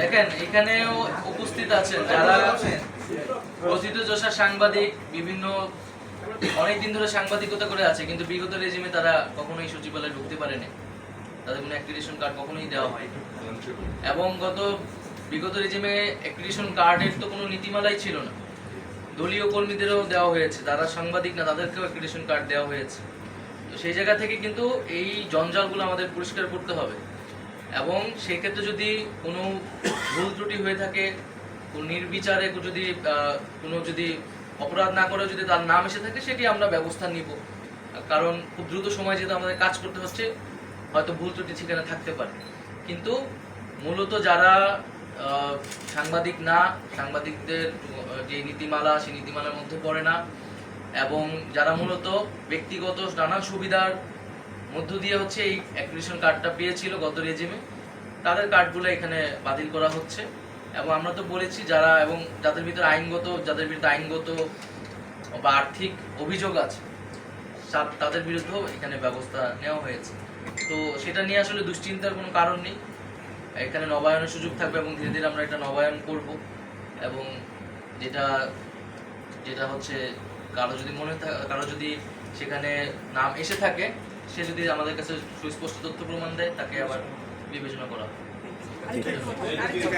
দেখেন, এখানেও উপস্থিত আছেন যারা প্রথিতযশা সাংবাদিক, বিভিন্ন অনেক দিন ধরে সাংবাদিকতা করে আছে, কিন্তু বিগত রেজিমে তারা কখনোই সচিবালয়ে ঢুকতে পারেনি। তাদের কোনো অ্যাক্রিডিশন কার্ড কখনোই দেওয়া হয়নি। এবং গত বিগত রেজিমে অ্যাক্রিডিশন কার্ডের তো কোনো নীতিমালাই ছিল না। দলীয় কর্মীদেরও দেওয়া হয়েছে, যারা সাংবাদিক না, তাদেরকেও অ্যাক্রিডিশন কার্ড দেওয়া হয়েছে। তো সেই জায়গা থেকে কিন্তু এই জঞ্জালগুলো আমাদের পরিষ্কার করতে হবে। এবং সেই ক্ষেত্রে যদি কোনো ভুল ত্রুটি হয়ে থাকে নির্বিচারে যদি কোনো যদি অপরাধ না করে যদি তার নাম এসে থাকে, সেটি আমরা ব্যবস্থা নিব। কারণ খুব দ্রুত সময় যেহেতু আমাদের কাজ করতে হচ্ছে, হয়তো ভুল ত্রুটি সেখানে থাকতে পারে। কিন্তু মূলত যারা সাংবাদিক না, সাংবাদিকদের যে নীতিমালা, সেই নীতিমালার মধ্যে পড়ে না এবং যারা মূলত ব্যক্তিগত নানান সুবিধার মধ্য দিয়ে হচ্ছে এই অ্যাক্রিডিশন কার্ডটা পেয়েছিল গত রেজিমে, তাদের কার্ডগুলো এখানে বাতিল করা হচ্ছে। এবং আমরা তো বলেছি যারা এবং যাদের ভিতরে আইনগত, যাদের বিরুদ্ধে আইনগত বা আর্থিক অভিযোগ আছে তাদের বিরুদ্ধেও এখানে ব্যবস্থা নেওয়া হয়েছে। তো সেটা নিয়ে আসলে দুশ্চিন্তার কোনো কারণ নেই। এখানে নবায়নের সুযোগ থাকবে এবং ধীরে ধীরে আমরা এটা নবায়ন করব এবং যেটা যেটা হচ্ছে কারও যদি মনে থাকে কারও যদি সেখানে নাম এসে থাকে, সে যদি আমাদের কাছে সুস্পষ্ট তথ্য প্রমাণ দেয়, তাকে আবার বিবেচনা করা